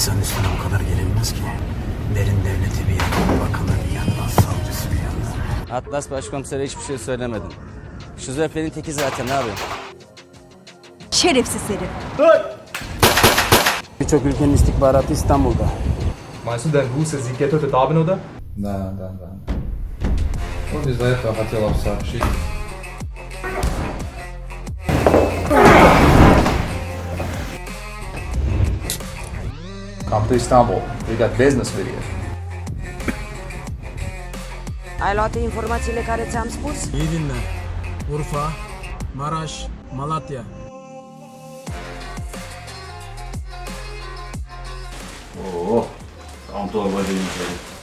İnsan üstüne bu kadar gelinmez ki. Derin devleti bir yana, bakanı bir yana, savcısı bir yana. Atlas başkomisere hiçbir şey söylemedim. Şizofrenin teki zaten abi. Şerefsiz herif. Dur! Birçok ülkenin istihbaratı İstanbul'da. Meinst du, dein Hus ist heute Abend, oder? Nein, nein, nein. Und ihr seid doch, hat ja Come to Istanbul. We got business with you. Ai luat informațiile care ți-am spus? İyi dinle. Urfa, Maraş, Malatya. Oo, tam torbacıymış herif.